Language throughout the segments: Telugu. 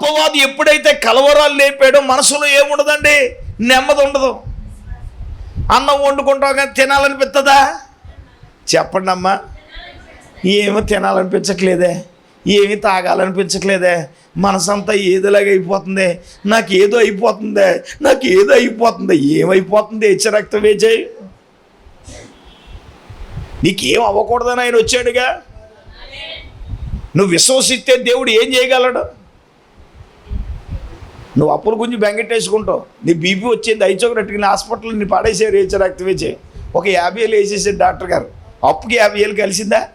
అపవాది ఎప్పుడైతే కలవరాలు లేపాడో మనసులో ఏముండదండి? నెమ్మది ఉండదు. అన్నం వండుకుంటాం కానీ తినాలనిపిస్తుందా చెప్పండి అమ్మా. ఏమీ తినాలనిపించట్లేదే? ఏమీ తాగాలనిపించట్లేదే? మనసంతా ఏదోలాగా అయిపోతుంది? నాకు ఏదో అయిపోతుంది. నాకు ఏదో అయిపోతుంది. ఏమైపోతుంది? హెచ్చ రక్తం వేచేయి నీకేం అవ్వకూడదని ఆయన వచ్చాడుగా? నువ్వు విశ్వసిస్తే దేవుడు ఏం చేయగలడు? నువ్వు అప్పుల గురించి బెంగెట్టేసుకుంటావు. నీ బీపీ వచ్చింది ఐచోకరట్టుకుని హాస్పిటల్ నీ పడేసారు హెచ్చ రక్తం వేచే ఒక యాభై ఏళ్ళు వేసేసారు డాక్టర్ గారు. అప్పుకి యాభై ఏళ్ళు కలిసిందా?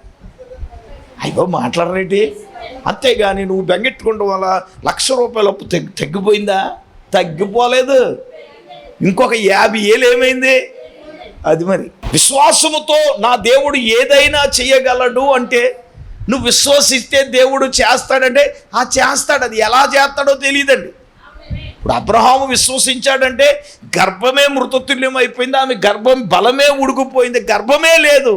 అయ్యో మాట్లాడరేటి? అంతేగాని నువ్వు బెంగెట్టుకోవడం వల్ల లక్ష రూపాయల అప్పు తగ్గి తగ్గిపోయిందా? తగ్గిపోలేదు. ఇంకొక యాభై ఏళ్ళు ఏమైంది? అది మరి. విశ్వాసముతో నా దేవుడు ఏదైనా చేయగలడు అంటే నువ్వు విశ్వసిస్తే దేవుడు చేస్తాడంటే ఆ చేస్తాడు. అది ఎలా చేస్తాడో తెలియదండి. ఇప్పుడు అబ్రహాము విశ్వసించాడంటే గర్భమే మృతతుల్యం అయిపోయింది ఆమె గర్భం బలమే ఉడుకుపోయింది గర్భమే లేదు.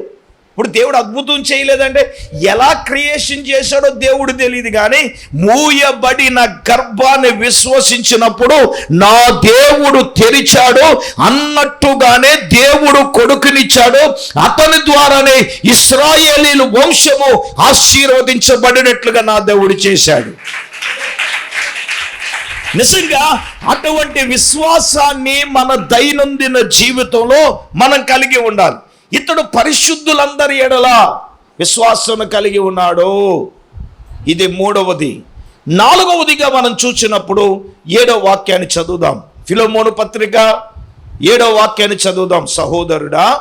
ఇప్పుడు దేవుడు అద్భుతం చేయలేదంటే ఎలా క్రియేషన్ చేశాడో దేవుడు తెలియదు కానీ మూయబడిన గర్భాన్ని విశ్వసించినప్పుడు నా దేవుడు తెరిచాడు అన్నట్టుగానే దేవుడు కొడుకునిచ్చాడు. అతని ద్వారానే ఇస్రాయేలీలు వంశము ఆశీర్వదించబడినట్లుగా నా దేవుడు చేశాడు. నిజంగా అటువంటి విశ్వాసాన్ని మన దైనందిన జీవితంలో మనం కలిగి ఉండాలి. ఇతడు పరిశుద్ధులందరి ఎడల విశ్వాసం కలిగి ఉన్నాడు. ఇది మూడవది. నాలుగవదిగా మనం చూసినప్పుడు ఏడో వాక్యాన్ని చదువుదాం. ఫిలోమోను పత్రిక ఏడో వాక్యాన్ని చదువుదాం. సహోదరుడా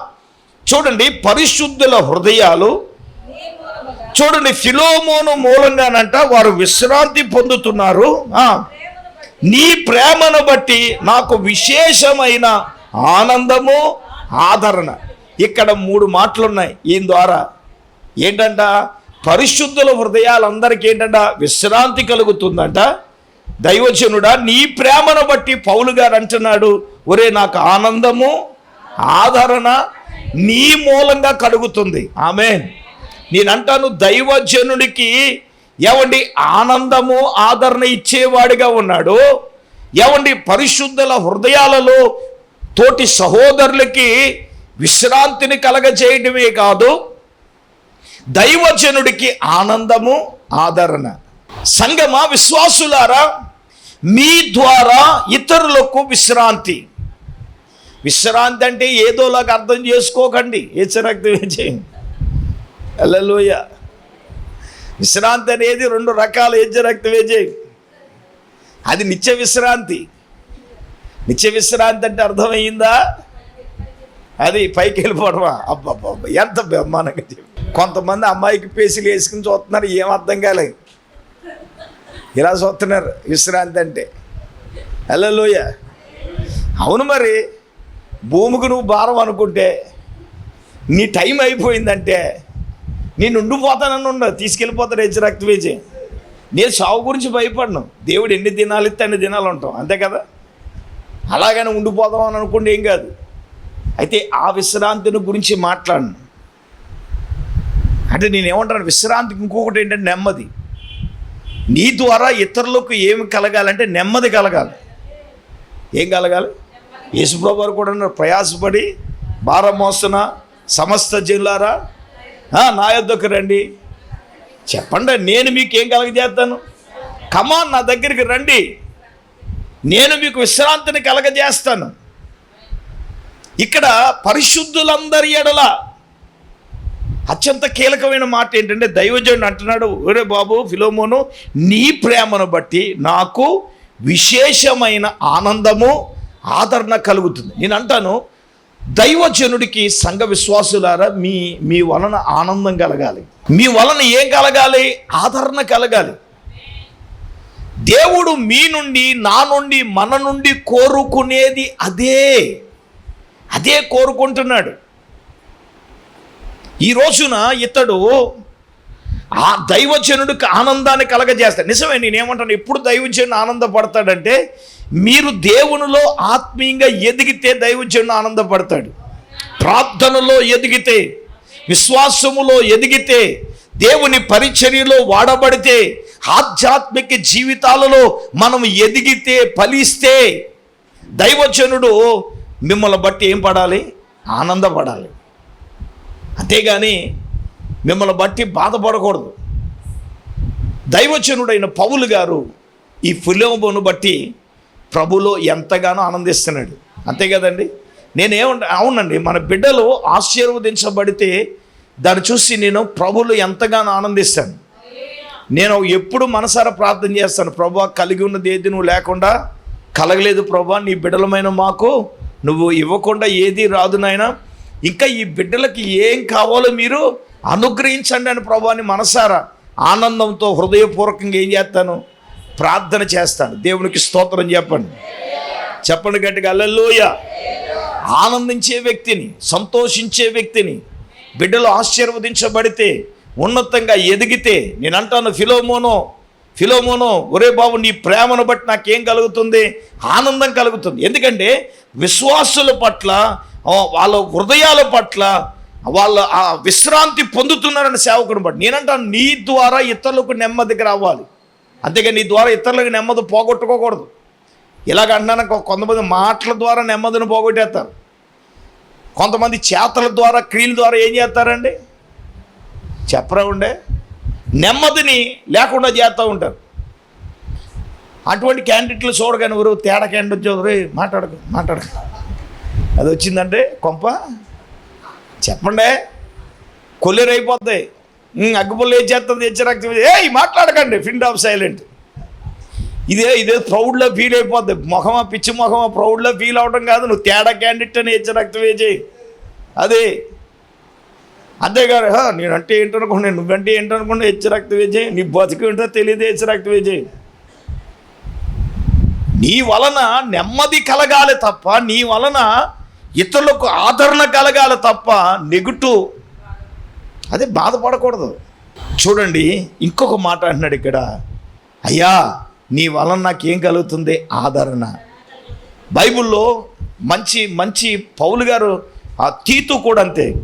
చూడండి పరిశుద్ధుల హృదయాలు చూడండి ఫిలోమోను మూలంగానంట వారు విశ్రాంతి పొందుతున్నారు. నీ ప్రేమను బట్టి నాకు విశేషమైన ఆనందము ఆదరణ. ఇక్కడ మూడు మాటలున్నాయి. ఈయన ద్వారా ఏంటంట? పరిశుద్ధుల హృదయాలందరికీ ఏంటంట? విశ్రాంతి కలుగుతుందంట. దైవజనుడా నీ ప్రేమను బట్టి పౌలు గారు అంటున్నాడు ఒరే నాకు ఆనందము ఆదరణ నీ మూలంగా కలుగుతుంది. ఆమె నేనంటాను దైవజనుడికి ఎవండి ఆనందము ఆదరణ ఇచ్చేవాడిగా ఉన్నాడు? ఎవండి పరిశుద్ధుల హృదయాలలో తోటి సహోదరులకి విశ్రాంతిని కలగజేయడమే కాదు దైవజనుడికి ఆనందము ఆదరణ. సంగమ విశ్వాసులారా మీ ద్వారా ఇతరులకు విశ్రాంతి. విశ్రాంతి అంటే ఏదోలాగా అర్థం చేసుకోకండి ఏ హెచ్చరక్తం చేయండి అల్లలోయ విశ్రాంతి అనేది రెండు రకాల. హెచ్చరక్తం చేయి అది నిత్య విశ్రాంతి. నిత్య విశ్రాంతి అంటే అర్థమయ్యిందా అది పైకి వెళ్ళిపోవడమా? అబ్బబ్బా ఎంత బ్రహ్మాండంగా చెప్పి కొంతమంది అమ్మాయికి పేసీలు వేసుకుని చూస్తున్నారు ఏం అర్థం కాలేదు. ఇలా చూస్తున్నారు విశ్రాంతి అంటే. హలోయ అవును మరి భూమికి నువ్వు భారం అనుకుంటే నీ టైం అయిపోయిందంటే నేను ఉండిపోతానని ఉండదు తీసుకెళ్ళిపోతాడు హెచ్చరక్త రక్తవేజి నేను సావు గురించి భయపడను. దేవుడు ఎన్ని దినాలు ఇస్తే అన్ని దినాలు ఉంటాం. అంతే కదా? అలాగని ఉండిపోదాం అని అనుకుంటే ఏం కాదు. అయితే ఆ విశ్రాంతిని గురించి మాట్లాడను. అంటే నేను ఏమంటాను విశ్రాంతికి ఇంకొకటి ఏంటంటే నెమ్మది. నీ ద్వారా ఇతరులకు ఏమి కలగాలంటే నెమ్మది కలగాలి. ఏం కలగాలి? యేసుప్రభు కూడా ప్రయాసపడి భారం మోస్తున్న సమస్త జిల్లారా నా యొద్దకు రండి. చెప్పండి నేను మీకు ఏం కలగజేస్తాను? కమాన్ నా దగ్గరికి రండి. నేను మీకు విశ్రాంతిని కలగజేస్తాను. ఇక్కడ పరిశుద్ధులందరి ఎడల అత్యంత కీలకమైన మాట ఏంటంటే దైవజనుడు అంటున్నాడు ఒరే బాబు ఫిలోమోను నీ ప్రేమను బట్టి నాకు విశేషమైన ఆనందము ఆదరణ కలుగుతుంది. నేను అంటాను దైవజనుడికి సంఘ విశ్వాసులారా మీ మీ వలన ఆనందం కలగాలి. మీ వలన ఏం కలగాలి? ఆదరణ కలగాలి. దేవుడు మీ నుండి నా నుండి మన నుండి కోరుకునేది అదే. అదే కోరుకుంటున్నాడు. ఈ రోజున ఇతడు ఆ దైవజనుడికి ఆనందాన్ని కలగజేస్తాడు. నిజమే నేనేమంటాను ఎప్పుడు దైవజనుడు ఆనందపడతాడంటే మీరు దేవునిలో ఆత్మీయంగా ఎదిగితే దైవజనుడు ఆనందపడతాడు. ప్రార్థనలో ఎదిగితే విశ్వాసములో ఎదిగితే దేవుని పరిచర్యలో వాడబడితే ఆధ్యాత్మిక జీవితాలలో మనం ఎదిగితే ఫలిస్తే దైవజనుడు మిమ్మల్ని బట్టి ఏం పడాలి? ఆనందపడాలి. అంతేగాని మిమ్మల్ని బట్టి బాధపడకూడదు. దైవచనుడైన పౌలు గారు ఈ ఫిలోమును బట్టి ప్రభులో ఎంతగానో ఆనందిస్తున్నాడు. అంతే కదండి? నేనేమంట అవునండి మన బిడ్డలు ఆశీర్వదించబడితే దాన్ని చూసి నేను ప్రభులు ఎంతగానో ఆనందిస్తాను. నేను ఎప్పుడు మనసారా ప్రార్థన చేస్తాను ప్రభా కలిగి ఉన్నది ఏది నువ్వు లేకుండా కలగలేదు ప్రభా నీ బిడ్డలమైన మాకు నువ్వు ఇవ్వకుండా ఏది రాదు నాయనా. ఇంకా ఈ బిడ్డలకి ఏం కావాలో మీరు అనుగ్రహించండి అని ప్రభాని మనసారా ఆనందంతో హృదయపూర్వకంగా ఏం చేస్తాను? ప్రార్థన చేస్తాను. దేవునికి స్తోత్రం చెప్పండి. చెప్పండి గట్టిగా అల్లెల్లోయ ఆనందించే వ్యక్తిని సంతోషించే వ్యక్తిని బిడ్డలు ఆశీర్వదించబడితే ఉన్నతంగా ఎదిగితే నేను అంటాను ఫిలోమోనో ఫిలోమోనో ఒరే బాబు నీ ప్రేమను బట్టి నాకేం కలుగుతుంది? ఆనందం కలుగుతుంది. ఎందుకంటే విశ్వాసుల పట్ల వాళ్ళ హృదయాల పట్ల వాళ్ళ ఆ విశ్రాంతి పొందుతున్నారని సేవకుని బట్టి. నేనంటాను నీ ద్వారా ఇతరులకు నెమ్మదికి రావాలి. అంతేగా నీ ద్వారా ఇతరులకు నెమ్మది పోగొట్టుకోకూడదు. ఇలాగ అంటున్నాను కొంతమంది మాటల ద్వారా నెమ్మదిని పోగొట్టేస్తారు. కొంతమంది చేతల ద్వారా క్రియల ద్వారా ఏం చేస్తారండి? చెప్పరా ఉండే? నెమ్మదిని లేకుండా చేస్తూ ఉంటారు. అటువంటి క్యాండిడేట్లు చూడగానే ఎవరు తేడా క్యాండిడేట్ చూడరు. మాట్లాడకు మాట్లాడకు. అది వచ్చిందంటే కొంప చెప్పండి. కొల్లేరు అగ్గిపుల్లు ఏం చేస్తుంది? హెచ్చరిక ఏయ్ మాట్లాడకండి. ఫిండ్ ఆఫ్ సైలెంట్ ఇదే ఇదే ప్రౌడ్లో ఫీల్ అయిపోద్ది. మొహమా పిచ్చి ముఖమా ప్రౌడ్లో ఫీల్ అవడం కాదు. నువ్వు తేడా క్యాండిడేట్ అని హెచ్చరక్తం చేయి? అదే. అంతేగాని నేనంటే ఏంటనుకోండి నువ్వంటే ఏంటనుకున్నా హెచ్చరక్తం చేయి? నీ బతుకు ఏంటో తెలియదు హెచ్చరక్తం చేయి? నీ వలన నెమ్మది కలగాలి తప్ప నీ వలన ఇతరులకు ఆదరణ కలగాలి తప్ప నెగిటివ్ అదే బాధపడకూడదు. చూడండి ఇంకొక మాట అంటున్నాడు ఇక్కడ. అయ్యా నీ వలన నాకేం కలుగుతుంది? ఆదరణ. బైబిల్లో మంచి మంచి పౌలు గారు ఆ తీతు కూడా అంతే.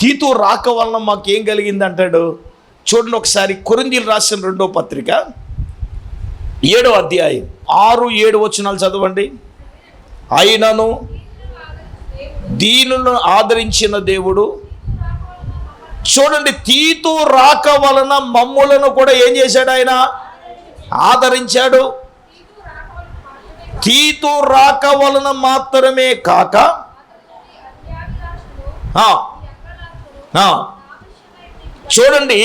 తీతు రాక వలన మాకేం కలిగింది అంటాడు? చూడండి ఒకసారి కొరిందీలు రాసిన రెండో పత్రిక. ఏడో అధ్యాయం. ఆరు ఏడు వచనాలు చదవండి. అయినను దీనులను ఆదరించిన దేవుడు చూడండి తీతు రాక వలన మమ్ములను కూడా ఏం చేశాడు ఆయన? ఆదరించాడు. తీతు రాక వలన మాత్రమే కాక చూడండి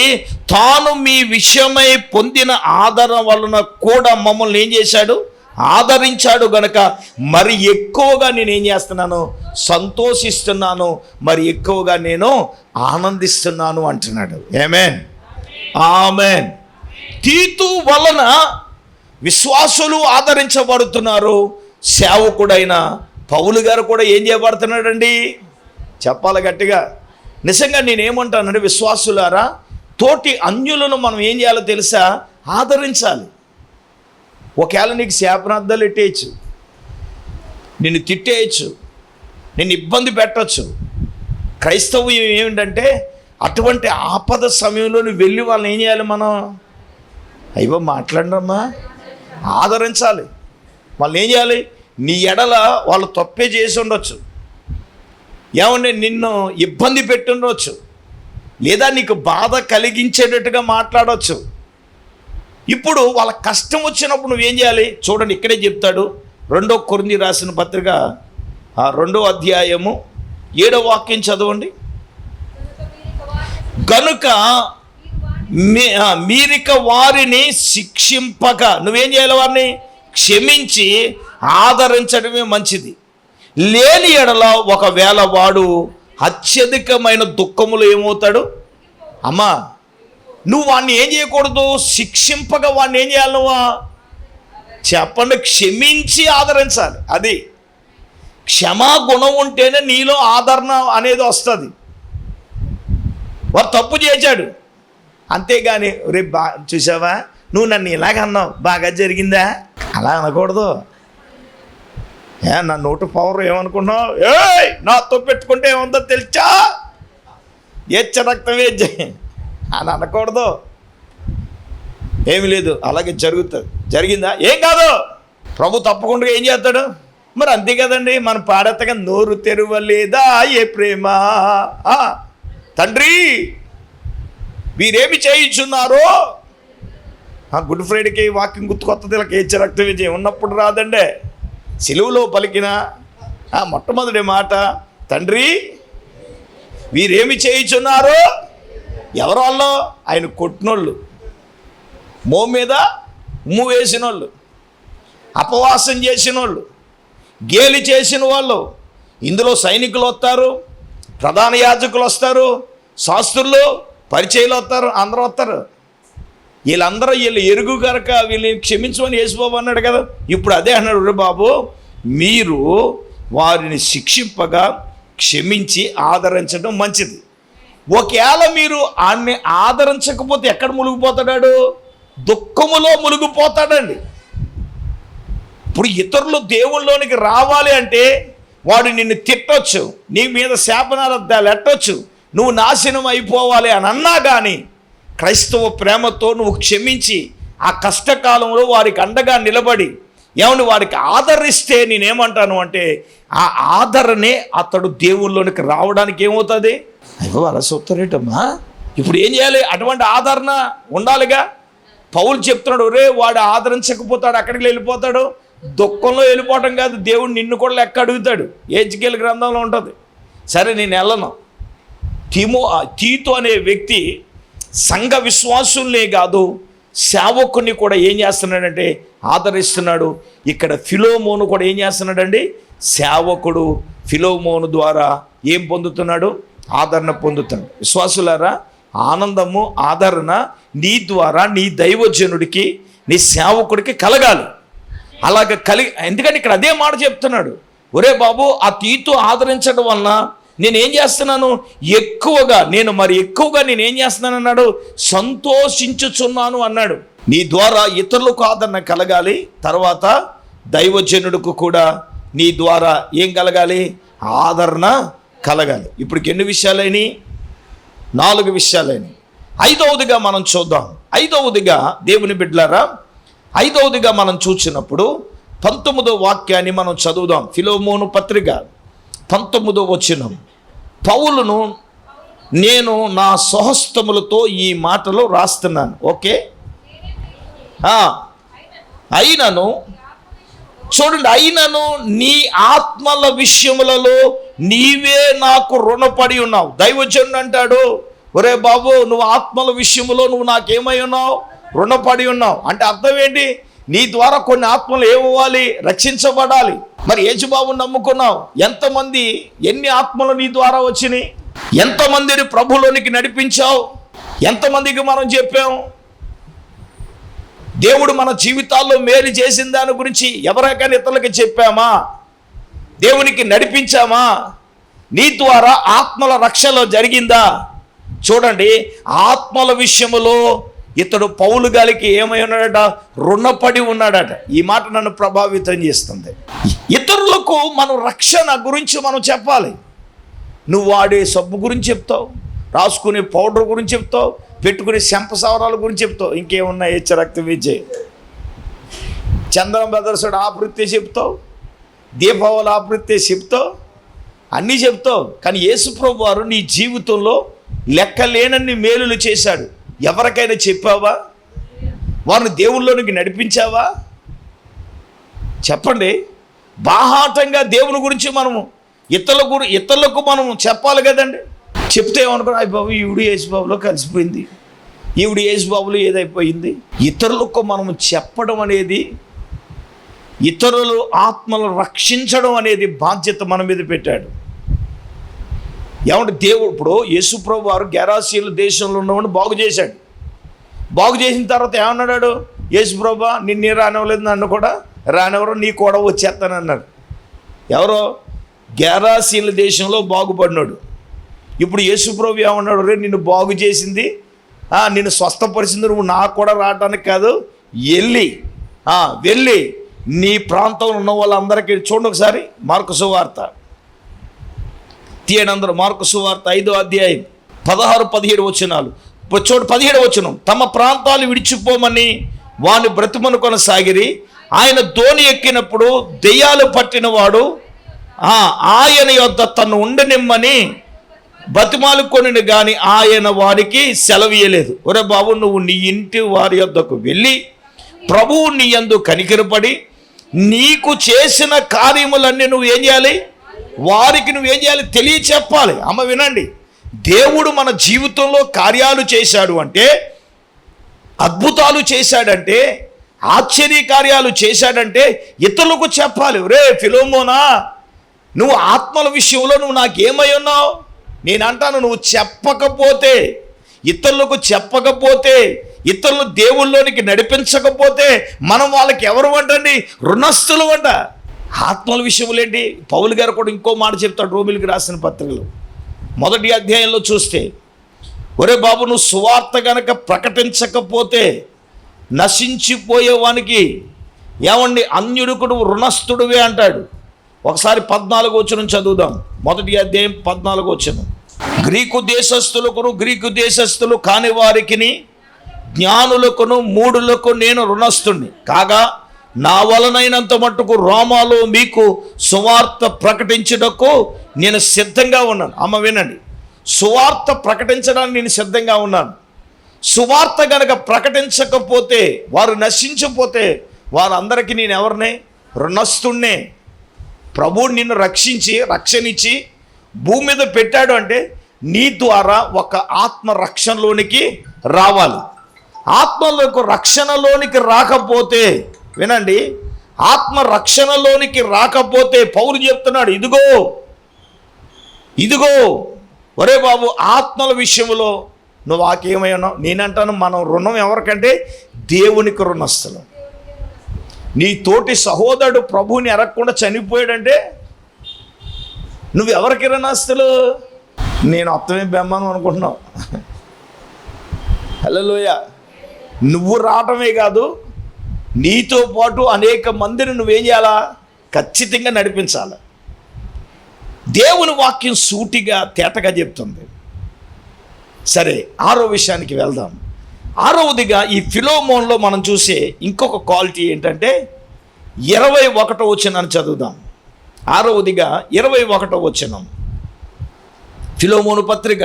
తాను మీ విషయమై పొందిన ఆదరణ వలన కూడా మమ్మల్ని ఏం చేశాడు? ఆదరించాడు గనక మరి ఎక్కువగా నేను ఏం చేస్తున్నాను? సంతోషిస్తున్నాను. మరి ఎక్కువగా నేను ఆనందిస్తున్నాను అంటున్నాడు. ఏమేన్ ఆమెన్ తీతు వలన విశ్వాసులు ఆదరించబడుతున్నారు. సేవకుడైన పౌలు గారు కూడా ఏం చేయబడుతున్నాడండి? చెప్పాలి గట్టిగా. నిజంగా నేనేమంటానంటే విశ్వాసులారా తోటి అన్యులను మనం ఏం చేయాలో తెలుసా? ఆదరించాలి. ఒకవేళ నీకు శాపనార్థాలు ఎట్టేయచ్చు నిన్ను తిట్టేయచ్చు నిన్ను ఇబ్బంది పెట్టచ్చు. క్రైస్తవ్యం ఏమిటంటే అటువంటి ఆపద సమయంలో నువ్వు వెళ్ళి వాళ్ళని ఏం చేయాలి మనం? అయ్యో మాట్లాడమ్మా ఆదరించాలి. వాళ్ళు ఏం చేయాలి? నీ ఎడల వాళ్ళు తప్పే చేసి ఉండొచ్చు. ఏమంటే నిన్ను ఇబ్బంది పెట్టుండొచ్చు లేదా నీకు బాధ కలిగించేటట్టుగా మాట్లాడవచ్చు ఇప్పుడు వాళ్ళ కష్టం వచ్చినప్పుడు నువ్వేం చేయాలి? చూడండి ఇక్కడే చెప్తాడు. రెండో కొరింది రాసిన పత్రిక ఆ రెండో అధ్యాయము ఏడో వాక్యం చదవండి. గనుక మీ మీరిక వారిని శిక్షింపక నువ్వేం చేయాలి వారిని? క్షమించి ఆదరించడమే మంచిది. లేని ఎడల ఒకవేళ వాడు అత్యధికమైన దుఃఖములు ఏమవుతాడు? అమ్మా నువ్వు వాడిని ఏం చేయకూడదు? శిక్షింపక వాడిని ఏం చేయాలి నువ్వు? చెప్పండి క్షమించి ఆదరించాలి. అది. క్షమా గుణం ఉంటేనే నీలో ఆదరణ అనేది వస్తుంది. వాడు తప్పు చేశాడు. అంతేగాని రే బా చూసావా? నువ్వు నన్ను ఇలాగ అన్నావు. బాగా జరిగిందా? అలా అనకూడదు. ఏ నా నోటు పవర్ ఏమనుకున్నావు? ఏయ్ నాతో పెట్టుకుంటే ఏముందో తెలుసా? ఏచ్చ రక్తం ఏ అని అనకూడదు. ఏమి లేదు అలాగే జరుగుతుంది. జరిగిందా? ఏం కాదు. ప్రభు తప్పకుండా ఏం చేస్తాడు? మరి అంతే కదండి మనం పాడతగా నోరు తెరవలేదా ఏ ప్రేమ తండ్రి వీరేమి చేయించున్నారో? ఆ గుడ్ ఫ్రైడేకి వాకింగ్ గుర్తుకొత్తది ఇలా కేచ్చ రక్త విజయం ఉన్నప్పుడు రాదండే. సిలువులో పలికిన మొట్టమొదటి మాట తండ్రి వీరేమి చేయించున్నారో ఎవరు వాళ్ళు? ఆయన కొట్టినోళ్ళు. మో మీద ఉమ్ము వేసిన వాళ్ళు అపవాసం చేసిన వాళ్ళు గేలి చేసిన వాళ్ళు. ఇందులో సైనికులు వస్తారు ప్రధాన యాజకులు వస్తారు శాస్త్రులు పరిచయలు వస్తారు అందరూ వస్తారు. వీళ్ళందరూ వీళ్ళు ఎరుగు గనక వీళ్ళని క్షమించమని యేసుబాబు అన్నాడు కదా. ఇప్పుడు అదే అన్నాడు బాబు మీరు వారిని శిక్షింపగా క్షమించి ఆదరించడం మంచిది. ఒకవేళ మీరు ఆయన్ని ఆదరించకపోతే ఎక్కడ మునిగిపోతాడాడు? దుఃఖములో మునిగిపోతాడండి. ఇప్పుడు ఇతరులు దేవుల్లోనికి రావాలి అంటే వాడు నిన్ను తిట్టొచ్చు నీ మీద శాపనార్థాలు ఎట్టొచ్చు నువ్వు నాశనం అయిపోవాలి అని అన్నా కానీ క్రైస్తవ ప్రేమతో నువ్వు క్షమించి ఆ కష్టకాలంలో వారికి అండగా నిలబడి ఏమని వాడికి ఆదరిస్తే నేనేమంటాను అంటే ఆ ఆదరణే అతడు దేవుళ్ళలోనికి రావడానికి ఏమవుతుంది? అయ్యో అలా చూస్తారేటమ్మా ఇప్పుడు ఏం చేయాలి? అటువంటి ఆదరణ ఉండాలిగా? పౌలు చెప్తున్నాడు రే వాడు ఆదరించకపోతాడు అక్కడికి వెళ్ళిపోతాడు. దుఃఖంలో వెళ్ళిపోవటం కాదు దేవుడు నిన్ను కూడా లెక్క అడుగుతాడు. ఏజ్కేల్ గ్రంథంలో ఉంటుంది. సరే నేను వెళ్ళను. తిమో తీతు అనే వ్యక్తి సంఘ విశ్వాసుల్నే కాదు సేవకుని కూడా ఏం చేస్తున్నాడంటే ఆదరిస్తున్నాడు. ఇక్కడ ఫిలోమోను కూడా ఏం చేస్తున్నాడండి? సేవకుడు ఫిలోమోను ద్వారా ఏం పొందుతున్నాడు? ఆదరణ పొందుతాడు విశ్వాసులారా ఆనందము ఆదరణ నీ ద్వారా నీ దైవజనుడికి నీ సేవకుడికి కలగాలి. అలాగ కలి ఎందుకంటే ఇక్కడ అదే మాట చెప్తున్నాడు. ఒరే బాబు ఆ తీతు ఆదరించడం వలన నేను ఏం చేస్తున్నాను? ఎక్కువగా నేను మరి ఎక్కువగా నేను ఏం చేస్తున్నాను అన్నాడు సంతోషించుచున్నాను అన్నాడు. నీ ద్వారా ఇతరులకు ఆదరణ కలగాలి తర్వాత దైవజనుడికి కూడా నీ ద్వారా ఏం కలగాలి? ఆదరణ కలగాలి. ఇప్పుడు ఎన్ని విషయాలైనవి నాలుగు విషయాలైనవి ఐదవదిగా మనం చూద్దాం. ఐదవదిగా దేవుని బిడ్డలారా ఐదవదిగా మనం చూసినప్పుడు పంతొమ్మిదో వాక్యాన్ని మనం చదువుదాం. ఫిలోమోను పత్రిక పంతొమ్మిదో వచ్చినం పౌలును నేను నా స్వహస్తములతో ఈ మాటలు రాస్తున్నాను. ఓకే? అయినను. చూడండి అయినను నీ ఆత్మల విషయములలో నీవే నాకు రుణపడి ఉన్నావు. దైవజనుడు అంటాడు ఒరే బాబు నువ్వు ఆత్మల విషయంలో నువ్వు నాకేమై ఉన్నావు? రుణపడి ఉన్నావు. అంటే అర్థం ఏంటి? నీ ద్వారా కొన్ని ఆత్మలు ఏమవ్వాలి? రక్షించబడాలి. మరి ఏజుబాబు నమ్ముకున్నావు. ఎంతమంది ఎన్ని ఆత్మలు నీ ద్వారా వచ్చినాయి? ఎంతమందిని ప్రభులోనికి నడిపించావు? ఎంతమందికి మనం చెప్పాం? దేవుడు మన జీవితాల్లో మేలు చేసిన దాని గురించి ఎవరికైనా ఇతరులకి చెప్పామా? దేవునికి నడిపించామా? నీ ద్వారా ఆత్మల రక్షణ జరిగిందా? చూడండి ఆత్మల విషయములో ఇతడు పౌలు గాలికి ఏమై ఉన్నాడట? రుణపడి ఉన్నాడట. ఈ మాట నన్ను ప్రభావితం చేస్తుంది. ఇతరులకు మనం రక్షణ గురించి మనం చెప్పాలి. నువ్వు వాడే సబ్బు గురించి చెప్తావు రాసుకునే పౌడర్ గురించి చెప్తావు పెట్టుకునే శంప సవరాల గురించి చెప్తావు. ఇంకేమున్నా హెచ్చరక్త విజయ్ చంద్రం బ్రదర్స్ ఆపృత్తే చెప్తావు. దీపావళి ఆపృత్తే చెప్తావు. అన్నీ చెప్తావు. కానీ యేసుప్రభు వారు నీ జీవితంలో లెక్కలేనన్ని మేలులు చేశాడు. ఎవరికైనా చెప్పావా? వారిని దేవుళ్ళలోనికి నడిపించావా? చెప్పండి. బాహాటంగా దేవుని గురించి మనము ఇతరుల గురి ఇతరులకు మనము చెప్పాలి కదండి. చెప్తే ఏమనుకో అయ్య బాబు ఈవిడ యేసుబాబులో కలిసిపోయింది. ఈవిడ యేసుబాబులో ఏదైపోయింది? ఇతరులకు మనం చెప్పడం అనేది ఇతరులు ఆత్మలు రక్షించడం అనేది బాధ్యత మన మీద పెట్టాడు. ఏమంటే దేవుడు ఇప్పుడు యేసుప్రభు వారు గెరాసీల దేశంలో ఉన్నవాడిని బాగు చేశాడు. బాగు చేసిన తర్వాత ఏమన్నాడు? యేసుప్రభు నిన్నే రానివ్వలేదు నన్ను కూడా రానివ్వరు నీ కూడా వచ్చేస్తానన్నాడు. ఎవరో? గెరాసీల దేశంలో బాగుపడినాడు. ఇప్పుడు యేసుప్రభు ఏమన్నాడు? రే నిన్ను బాగు చేసింది. నిన్ను స్వస్థపరిచింది నువ్వు. నాకు కూడా రావడానికి కాదు. వెళ్ళి. వెళ్ళి. నీ ప్రాంతంలో ఉన్న వాళ్ళందరికీ చూడండి ఒకసారి. మార్కు సువార్త. తీయనందరూ మార్కు సువార్త ఐదో అధ్యాయం. పదహారు పదిహేడు వచనాలు. చోటు పదిహేడు వచనం. తమ ప్రాంతాలు విడిచిపోమని వాని బ్రతుమను కొనసాగిరి. ఆయన ధోని ఎక్కినప్పుడు దెయ్యాలు పట్టినవాడు ఆయన యొద్ద తను ఉండనిమ్మని బతిమాలు కానీ ఆయన వారికి సెలవీయలేదు ఒరే బాబు నువ్వు నీ ఇంటి వారి యొద్దకు వెళ్ళి ప్రభువు నీ యందు కనికరపడి నీకు చేసిన కార్యములన్నీ నువ్వు ఏం చేయాలి? వారికి నువ్వేం చేయాలి? తెలియ చెప్పాలి అమ్మ వినండి. దేవుడు మన జీవితంలో కార్యాలు చేశాడు అంటే అద్భుతాలు చేశాడంటే ఆశ్చర్య కార్యాలు చేశాడంటే ఇతరులకు చెప్పాలి. రే ఫిలోమోనా నువ్వు ఆత్మల విషయంలో నువ్వు నాకేమై ఉన్నావు? నేను అంటాను నువ్వు చెప్పకపోతే ఇతరులకు చెప్పకపోతే ఇతరులు దేవుళ్ళలోనికి నడిపించకపోతే మనం వాళ్ళకి ఎవరు అంటండి రుణస్థులు అంట ఆత్మల విషయములేంటి? పౌలు గారు కూడా ఇంకో మాట చెప్తాడు రోమిలికి రాసిన పత్రికలు. మొదటి అధ్యాయంలో చూస్తే ఒరే బాబు నువ్వు సువార్త గనక ప్రకటించకపోతే నశించిపోయేవానికి ఏమండి? అన్యుడుకుడు రుణస్థుడువే అంటాడు. ఒకసారి పద్నాలుగు వచ్చిన చదువుదాం. మొదటి అధ్యాయం పద్నాలుగు వచ్చిన. గ్రీకు దేశస్థులకును గ్రీకు దేశస్థులు కాని వారికిని జ్ఞానులకును మూడులకు నేను రుణస్తుని కాగా నా వలనైనంత మట్టుకు రోమాలో మీకు సువార్త ప్రకటించుటకు నేను సిద్ధంగా ఉన్నాను. అమ్మ వినండి. సువార్త ప్రకటించడానికి నేను సిద్ధంగా ఉన్నాను. సువార్త గనక ప్రకటించకపోతే వారు నశించకపోతే వారందరికీ నేను ఎవరినే? రుణస్థుణ్ణే. ప్రభువు నిన్ను రక్షించి రక్షణిచ్చి భూమి మీద పెట్టాడు అంటే నీ ద్వారా ఒక ఆత్మ రక్షణలోనికి రావాలి. ఆత్మలకు రక్షణలోనికి రాకపోతే వినండి ఆత్మ రక్షణలోనికి రాకపోతే పౌరు చెప్తున్నాడు ఇదిగో ఇదిగో ఒరే బాబు ఆత్మల విషయంలో నువ్వు ఆకేమై ఉన్నావు. నేనంటాను మనం రుణం ఎవరికంటే దేవునికి రుణస్థలం. నీ తోటి సహోదరుడు ప్రభువుని ఎరగకుండా చనిపోయాడంటే నువ్వు ఎవరికి రుణస్తులు నేను అర్థమే బెమ్మను అనుకుంటున్నావు. హలోయ నువ్వు రావటమే కాదు నీతో పాటు అనేక మందిని నువ్వేం చేయాలా? ఖచ్చితంగా నడిపించాలి. దేవుని వాక్యం సూటిగా తేటగా చెప్తుంది. సరే ఆరో విషయానికి వెళ్దాం. ఆరవదిగా ఈ ఫిలోమోన్లో మనం చూసే ఇంకొక క్వాలిటీ ఏంటంటే ఇరవై ఒకటో వచ్చిన చదువుదాం. ఆరవదిగా ఇరవై ఒకటో వచ్చినం ఫిలోమోను పత్రిక.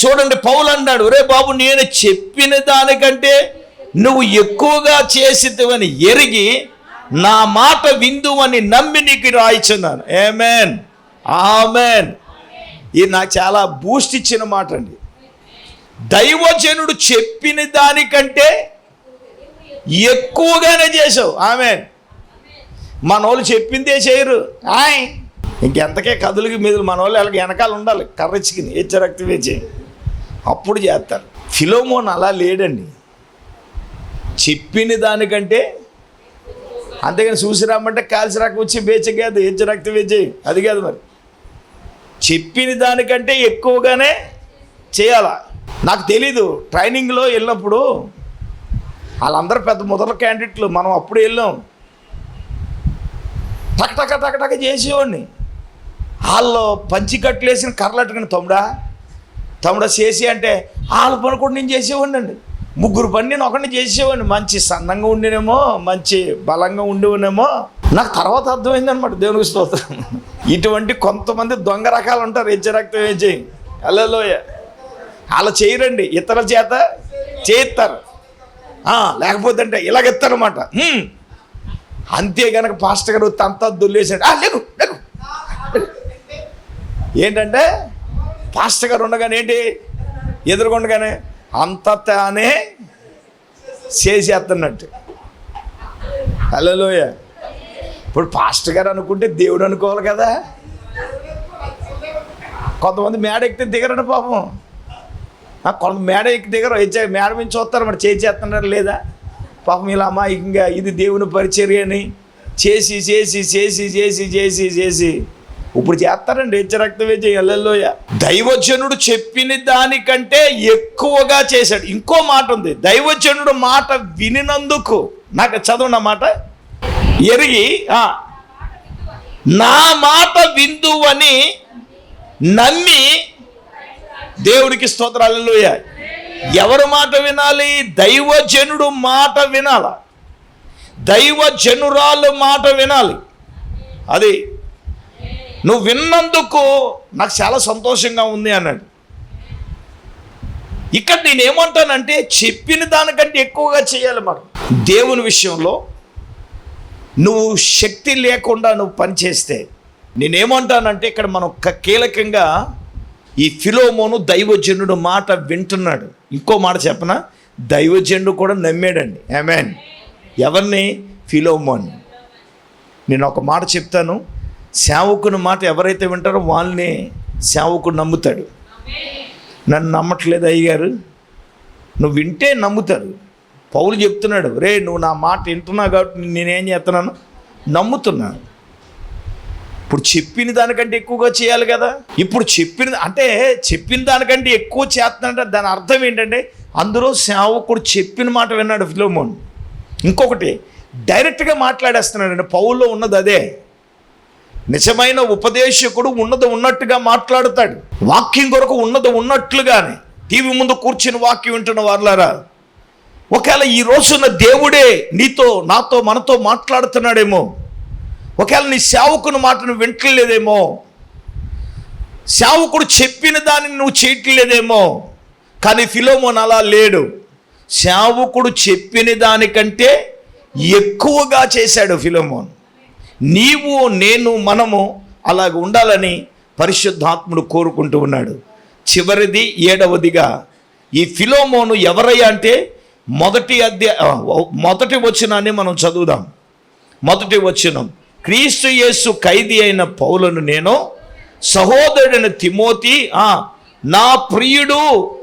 చూడండి పౌలు అన్నాడు రే బాబు నేను చెప్పిన దానికంటే నువ్వు ఎక్కువగా చేసిద్దువని ఎరిగి నా మాట విందువని నమ్మి నీకు రాయిచున్నాను. ఏమేన్ ఆమెన్ ఇది నాకు చాలా బూస్ట్ ఇచ్చిన మాట అండి దైవజనుడు చెప్పిన దానికంటే ఎక్కువగానే చేసావు ఆమె మనోళ్ళు చెప్పిందే చేయరు. ఆయ్. ఇంకెంతకే కదులుకి మీద మన వాళ్ళు వాళ్ళకి వెనకాల ఉండాలి. కర్రచ్చుకుని హెచ్చరక్తి వేచి అప్పుడు చేస్తారు. ఫిలోమోన్ అలా లేడండి. చెప్పిన దానికంటే అంతేగాని చూసి రమ్మంటే కాల్చి వచ్చి బేచ కాదు. హెచ్చరక్తి వేచి అది కాదు మరి. చెప్పిన దానికంటే ఎక్కువగానే చేయాలా? నాకు తెలీదు. ట్రైనింగ్లో వెళ్ళినప్పుడు వాళ్ళందరూ పెద్ద మొదల క్యాండిడేట్లు మనం అప్పుడు వెళ్ళాం. టక్ టక టక టక చేసేవాడిని. వాళ్ళు పంచి కట్లేసిన కర్రలట్టుకుని తమ్ముడా తమ్ముడా చేసి అంటే వాళ్ళ పని కూడా నేను చేసేవాడిని అండి ముగ్గురు పని నేను ఒకరిని చేసేవాడిని. మంచి సన్నంగా ఉండినేమో మంచి బలంగా ఉండేవనేమో నాకు తర్వాత అర్థమైంది అనమాట దేవునికి స్తోత్రం. ఇటువంటి కొంతమంది దొంగ రకాలు ఉంటారు. హెచ్చరక్తం ఏం చేయి? అల్లలోయ. అలా చేయరండి. ఇతరుల చేత చేయిస్తారు లేకపోతే అంటే హ్మ్. అంతే గనక పాస్టర్ గారు అంతా దొల్లేసాడు "ఆ, లేకు లేకు. ఏంటంటే పాస్టర్ గారు ఉండగానే ఏంటి? ఎదురుకుండగానే అంత తానే చేసేస్తున్నట్టు. హలోయ ఇప్పుడు పాస్టర్ గారు అనుకుంటే దేవుడు అనుకోవాలి కదా. కొంతమంది మేడ ఎక్కితే దిగరండి పాపం. కొంత మేడ ఎక్కి దిగరు మేడ నుంచి చూస్తారు మరి చేసి చేస్తున్నారు లేదా? పాపం ఇలా అమాయకంగా ఇది దేవుని పరిచర్య అని చేసి చేసి చేసి చేసి చేసి చేసి. ఇప్పుడు చేస్తారండి హెచ్చరక్తమే చేయాలలోయ దైవజనుడు చెప్పిన దానికంటే ఎక్కువగా చేశాడు. ఇంకో మాట ఉంది దైవజనుడు మాట వినినందుకు. నాకు చదవండి మాట. ఎరిగి నా మాట విందువని నమ్మి దేవునికి స్తోత్రాలలోయ ఎవరి మాట వినాలి? దైవజనుడు మాట వినాల. దైవజనురాలు మాట వినాలి. అది నువ్వు విన్నందుకు నాకు చాలా సంతోషంగా ఉంది అన్నాడు. ఇక్కడ నేనేమంటానంటే చెప్పిన దానికంటే ఎక్కువగా చేయాలి మనం. దేవుని విషయంలో నువ్వు శక్తి లేకుండా నువ్వు పనిచేస్తే నేనేమంటానంటే ఇక్కడ మనం కీలకంగా ఈ ఫిలోమోను దైవజనుడు మాట వింటున్నాడు. ఇంకో మాట చెప్పనా? దైవజనుడు కూడా నమ్మాడండి. ఆమెన్ ఎవరిని? ఫిలోమోన్. నేను ఒక మాట చెప్తాను. సేవకుని మాట ఎవరైతే వింటారో వాళ్ళని సేవకుడు నమ్ముతాడు. నన్ను నమ్మట్లేదు అయ్యగారు. నువ్వు వింటే నమ్ముతారు. పౌలు చెప్తున్నాడు రే నువ్వు నా మాట వింటున్నావు కాబట్టి నేనేం చేస్తున్నాను? నమ్ముతున్నాను. ఇప్పుడు చెప్పిన దానికంటే ఎక్కువగా చేయాలి కదా. ఇప్పుడు చెప్పిన అంటే చెప్పిన దానికంటే ఎక్కువ చేస్తున్నాడంటే దాని అర్థం ఏంటంటే అందులో సేవకుడు చెప్పిన మాట విన్నాడు ఫిలోమోన్. ఇంకొకటి డైరెక్ట్గా మాట్లాడేస్తున్నాడండి పౌల్లో ఉన్నది అదే. నిజమైన ఉపదేశకుడు ఉన్నది ఉన్నట్టుగా మాట్లాడతాడు. వాక్యం కొరకు ఉన్నది ఉన్నట్లుగానే టీవీ ముందు కూర్చుని వాక్యం వింటున్న వాళ్ళారా ఒకవేళ ఈ రోజున దేవుడే నీతో నాతో మనతో మాట్లాడుతున్నాడేమో ఒకవేళ నీ సేవకుని మాటను వింటలేదేమో సేవకుడు చెప్పిన దానిని నువ్వు చేయట్లేదేమో కానీ ఫిలోమోన్ అలా లేడు. సేవకుడు చెప్పిన దానికంటే ఎక్కువగా చేశాడు ఫిలోమోన్. నీవు నేను మనము అలాగ ఉండాలని పరిశుద్ధాత్ముడు కోరుకుంటూ ఉన్నాడు. చివరిది ఏడవదిగా ఈ ఫిలోమోను ఎవరయ్యా అంటే మొదటి అధ్యాయ మొదటి వచనాన్ని మనం చదువుదాం. మొదటి వచనం. క్రీస్తు యేసు ఖైదీ అయిన పౌలను నేను సహోదరుడైన తిమోతి నా ప్రియుడు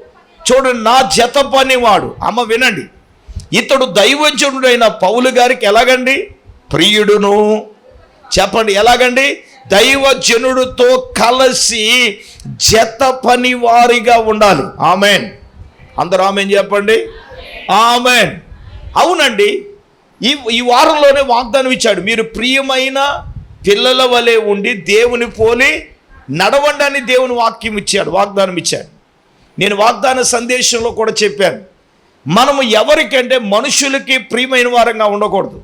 చూడు నా జత పనివాడు. అమ్మ వినండి. ఇతడు దైవజనుడైన పౌలు గారికి ఎలాగండి? ప్రియుడును. చెప్పండి ఎలాగండి? దైవజనుడితో కలిసి జత పనివారిగా ఉండాలి. ఆమెన్. అందరూ ఆమెన్ చెప్పండి. ఆమెన్. అవునండి. ఈ ఈ వారంలోనే వాగ్దానం ఇచ్చాడు. మీరు ప్రియమైన పిల్లల వలె ఉండి దేవుని పోలి నడవండి అని దేవుని వాక్యం ఇచ్చాడు వాగ్దానం ఇచ్చాడు. నేను వాగ్దాన సందేశంలో కూడా చెప్పాను. మనము ఎవరికంటే మనుషులకి ప్రియమైన వారంగా ఉండకూడదు.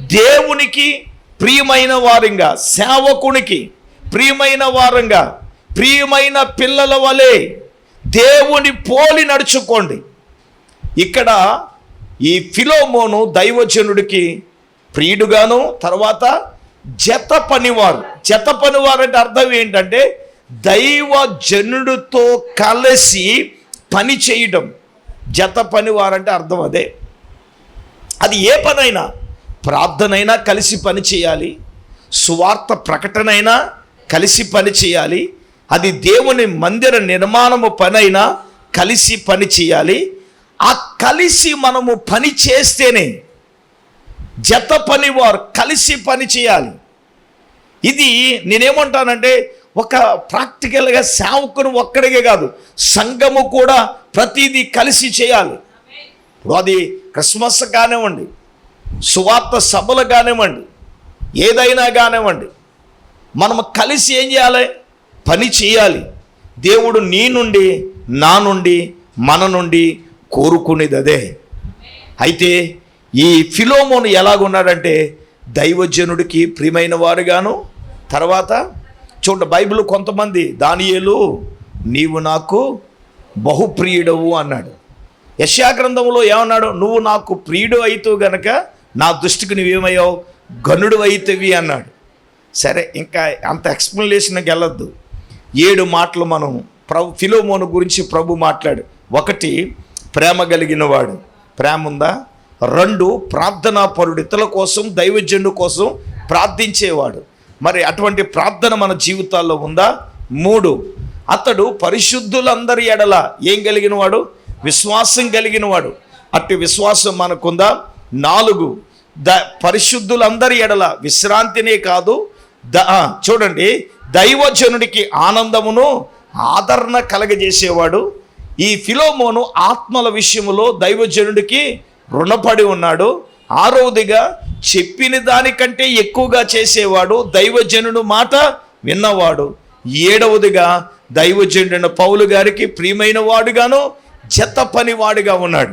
దేవునికి ప్రియమైన వారంగా సేవకునికి ప్రియమైన వారంగా ప్రియమైన పిల్లల వలె దేవుని పోలి నడుచుకోండి. ఇక్కడ ఈ ఫిలోమోను దైవజనుడికి ప్రియుడుగాను తర్వాత జత పనివారు జత పనివారు అంటే అర్థం ఏంటంటే దైవజనుడితో కలిసి పని చేయడం. జత పనివారు అంటే అర్థం అదే. అది ఏ పనైనా ప్రార్థనైనా కలిసి పని చేయాలి. సువార్త ప్రకటనైనా కలిసి పని చేయాలి. అది దేవుని మందిర నిర్మాణము పనైనా కలిసి పని చేయాలి. ఆ కలిసి మనము పని చేస్తేనే జత పని వారు కలిసి పని చేయాలి. ఇది నేనేమంటానంటే ఒక ప్రాక్టికల్గా సేవకుని ఒక్కడికే కాదు సంఘము కూడా ప్రతిదీ కలిసి చేయాలి. ఇప్పుడు అది క్రిస్మస్ కానివ్వండి సువార్త సభలు కానివ్వండి ఏదైనా కానివ్వండి మనం కలిసి ఏం చేయాలి? పని చేయాలి. దేవుడు నీ నుండి నా నుండి మన నుండి కోరుకునేది అదే అయితే ఈ ఫిలోమోను ఎలాగున్నాడంటే దైవజనుడికి ప్రియమైన వారుగాను తర్వాత చూడండి బైబిల్ కొంతమంది దానియేలు నీవు నాకు బహుప్రియుడవు అన్నాడు. యశాగ్రంథంలో ఏమన్నాడు? నువ్వు నాకు ప్రియుడు అయితే గనక నా దృష్టికి నువ్వేమయ్యావు? గనుడు అయితేవి అన్నాడు. సరే ఇంకా అంత ఎక్స్ప్లెనేషన్కి వెళ్ళొద్దు. ఏడు మాటలు మనం ప్రభు ఫిలోమోను గురించి ప్రభు మాట్లాడు. ఒకటి ప్రేమ కలిగిన వాడు. ప్రేమ ఉందా? రెండు ప్రార్థనా పరుడు ఇతరుల కోసం దైవజనుడు కోసం ప్రార్థించేవాడు. మరి అటువంటి ప్రార్థన మన జీవితాల్లో ఉందా? మూడు అతడు పరిశుద్ధులందరి ఎడల ఏం కలిగిన వాడు విశ్వాసం కలిగిన వాడు అట్టి విశ్వాసం మనకుందా? నాలుగు ద పరిశుద్ధులందరి ఎడల విశ్రాంతినే కాదు ద చూడండి దైవజనుడికి ఆనందమును ఆదరణ కలగజేసేవాడు. ఈ ఫిలోమోను ఆత్మల విషయంలో దైవజనుడికి రుణపడి ఉన్నాడు. ఆరవదిగా చెప్పిన దానికంటే ఎక్కువగా చేసేవాడు దైవజనుడు మాట విన్నవాడు. ఏడవదిగా దైవజనుడైన పౌలు గారికి ప్రియమైన వాడుగాను జత పనివాడుగా ఉన్నాడు.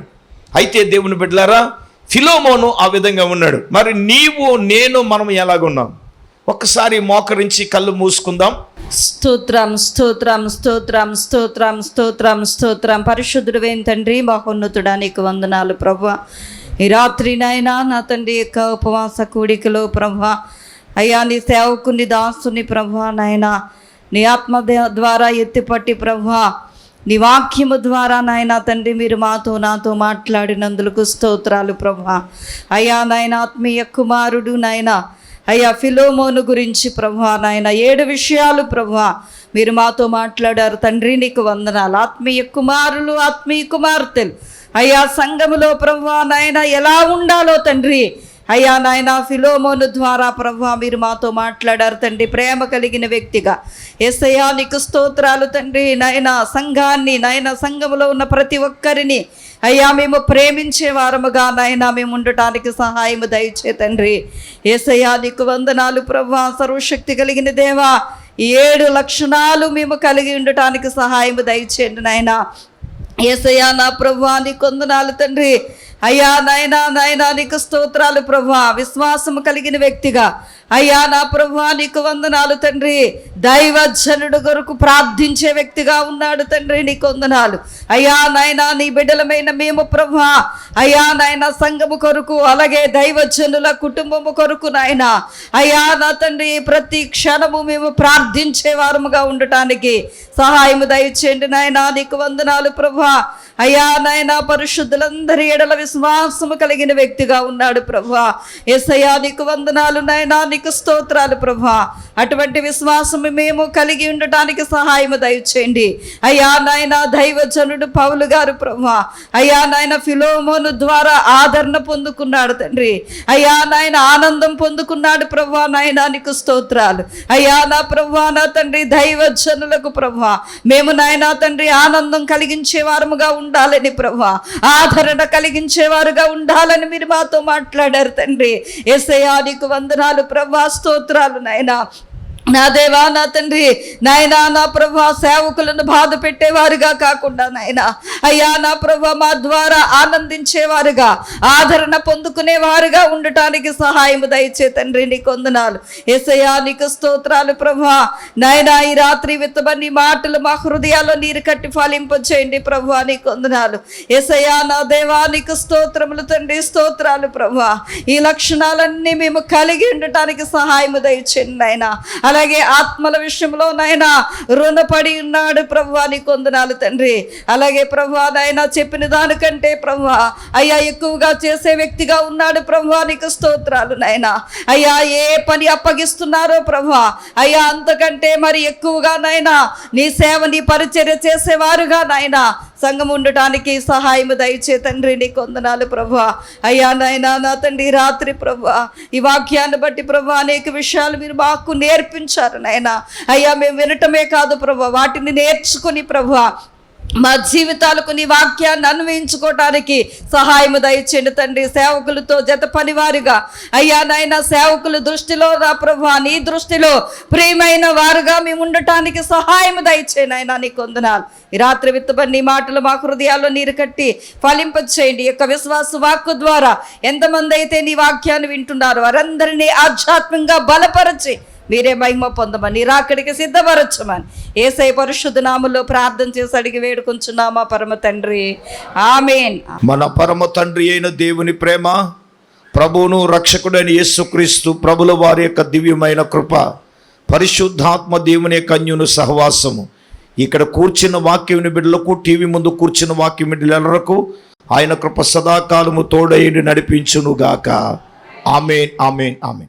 అయితే దేవుని బిడ్డలారా ఫిలోమోను ఆ విధంగా ఉన్నాడు. మరి నీవు నేను మనం ఎలాగున్నాం? ఒక్కసారి మోకరించి కళ్ళు మూసుకుందాం. స్తోత్రం స్తోత్రం స్తోత్రం స్తోత్రం స్తోత్రం స్తోత్రం. పరిశుద్ధుడు తండ్రి మహోన్నతుడా నీకు వందనాలు ప్రభు ఈ రాత్రి నాయనా నా తండ్రి యొక్క ఉపవాస కూడికలో ప్రభు అయ్యా నీ సేవకుని దాసుని ప్రభు నాయనా. నీ ఆత్మ ద్వారా ఎత్తిపట్టి ప్రభు నీ వాక్యము ద్వారా నాయన తండ్రి మీరు మాతో నాతో మాట్లాడినందుకు స్తోత్రాలు ప్రభు అయ్యా నాయన ఆత్మీయ కుమారుడు నాయనా. అయ్యా ఫిలోమోను గురించి ప్రభా నాయన ఏడు విషయాలు ప్రభా మీరు మాతో మాట్లాడారు తండ్రి నీకు వందనాలు. ఆత్మీయ కుమారులు ఆత్మీయ కుమార్తెలు. అయ్యా సంఘములో ప్రభా నాయన ఎలా ఉండాలో తండ్రి. అయ్యా నాయన ఫిలోమోను ద్వారా ప్రభా మీరు మాతో మాట్లాడారు తండ్రి ప్రేమ కలిగిన వ్యక్తిగా. ఎస్ఐయా నీకు స్తోత్రాలు తండ్రి నాయన సంఘాన్ని నాయన సంఘములో ఉన్న ప్రతి ఒక్కరిని అయ్యా మేము ప్రేమించే వారముగా నాయన మేము ఉండటానికి సహాయము దయచే తండ్రి. ఏసయ్యా నీకు వందనాలు ప్రభా సర్వశక్తి కలిగిన దేవా. ఈ ఏడు లక్షణాలు మేము కలిగి ఉండటానికి సహాయము దయచేయండి నాయన. ఏసయ్యా నా ప్రభా నీకు వందనాలు తండ్రి. అయ్యా నాయనా నాయనా నీకు స్తోత్రాలు ప్రభా. విశ్వాసము కలిగిన వ్యక్తిగా. అయ్యా నా ప్రభా నీకు వందనాలు తండ్రి. దైవజనుడు కొరకు ప్రార్థించే వ్యక్తిగా ఉన్నాడు తండ్రి నీకు వందనాలు. అయ్యా నాయనా నీ బిడ్డలమైన మేము ప్రభా. అయ్యా నాయన సంఘము కొరకు అలాగే దైవజనుల కుటుంబము కొరకు నాయన. అయ్యా నా తండ్రి ప్రతి క్షణము మేము ప్రార్థించే వారముగా ఉండటానికి సహాయము దయచేయండి నాయనా. నీకు వందనాలు ప్రభా. అయ్యా నాయన పరిశుద్ధులందరి ఎడల విశ్వాసము కలిగిన వ్యక్తిగా ఉన్నాడు ప్రభా. ఎస్ఐయా నీకు వందనాలు నాయనా నీకు స్తోత్రాలు ప్రభా. అటువంటి విశ్వాసము మేము కలిగి ఉండటానికి సహాయము దయచేయండి. అయ్యా నాయన దైవజనుడు పౌలు గారు ప్రభా. అయ్యా నాయన ఫిలోమోను ద్వారా ఆదరణ పొందుకున్నాడు తండ్రి. అయ్యా నాయన ఆనందం పొందుకున్నాడు ప్రభా. నాయన నీకు స్తోత్రాలు. అయ్యా నా ప్రభా నా తండ్రి దైవజనులకు ప్రభా. మేము నాయన తండ్రి ఆనందం కలిగించే వారముగా ఉండాలని ప్రభా. ఆదరణ కలిగించేవారుగా ఉండాలని మీరు మాతో మాట్లాడారు తండ్రి. ఎస్ఐ నీకు వందనాలు ప్రభా. స్తోత్రాలు నాయనా. నా దేవా నా తండ్రి నాయనా నా ప్రభా సేవకులను బాధ పెట్టేవారుగా కాకుండా నాయనా అయ్యా నా ప్రభా మా ద్వారా ఆనందించేవారుగా ఆదరణ పొందుకునేవారుగా ఉండటానికి సహాయం దయచే తండ్రి నీకు వందనాలు. ఎసయా నీకు స్తోత్రాలు ప్రభా. నాయనా ఈ రాత్రి విత్తబని మాటలు మా హృదయాల్లో నీరు కట్టి ఫలింపచేయండి ప్రభా నీకు వందనాలు. ఎసయా నా దేవా నీకు స్తోత్రములు తండ్రి స్తోత్రాలు ప్రభా. ఈ లక్షణాలన్నీ మేము కలిగి ఉండటానికి సహాయము దయచేయండి నాయనా. అలాగే ఆత్మల విషయంలో నాయనా రుణపడి ఉన్నాడు ప్రభా నీ కొందనాలు తండ్రి. అలాగే ప్రభా నాయన చెప్పిన దానికంటే ప్రభా అయ్యా ఎక్కువగా చేసే వ్యక్తిగా ఉన్నాడు ప్రభా నీకు స్తోత్రాలు నాయనా. అయ్యా ఏ పని అప్పగిస్తున్నారో ప్రభా అయ్యా అంతకంటే మరి ఎక్కువగా నాయన నీ సేవ నీ పరిచర్య చేసేవారుగా నాయనా. సంఘం ఉండటానికి సహాయం దయచే తండ్రి నీ కొందనాలు ప్రభా. అయ్యా నాయనా నా తండ్రి రాత్రి ప్రభా. ఈ వాక్యాన్ని బట్టి ప్రభా అనేక విషయాలు మీరు మాకు నేర్పించారు నాయనా. అయ్యా మేము వినటమే కాదు ప్రభా వాటిని నేర్చుకుని ప్రభా మా జీవితాలకు నీ వాక్యాన్ని అన్వయించుకోవటానికి సహాయం దయచేయండి తండ్రి. సేవకులతో జత పనివారుగా. అయ్యా నాయన సేవకుల దృష్టిలో రా ప్రభా. నీ దృష్టిలో ప్రియమైన వారుగా మేము ఉండటానికి సహాయం దయచేయండి ఆయన నీ కొందనాలు. ఈ రాత్రి విత్తబడి నీ మాటలు మా హృదయాల్లో నీరు కట్టి ఫలింపచేయండి. యొక్క విశ్వాస వాక్కు ద్వారా ఎంతమంది అయితే నీ వాక్యాన్ని వింటున్నారో వారందరినీ ఆధ్యాత్మికంగా బలపరచి మీరే మహిమ పొందమని నిరాకడికి సిద్ధపరచమని. ఏసై పరిశుద్ధ నామంలో ప్రార్థన చేసి అడిగి వేడుకుంటున్నామా పరమ తండ్రి. ఆమెన్. మన పరమ తండ్రి అయిన దేవుని ప్రేమ ప్రభువును రక్షకుడైన యేసుక్రీస్తు ప్రభుల వారి యొక్క దివ్యమైన కృప పరిశుద్ధాత్మ దేవుని యొక్క సహవాసము. ఇక్కడ కూర్చున్న వాక్యం బిడ్డలకు టీవీ ముందు కూర్చున్న వాక్యం బిడ్డలకు ఆయన కృప సదాకాలము తోడైండి నడిపించునుగాక. Amen amen amen.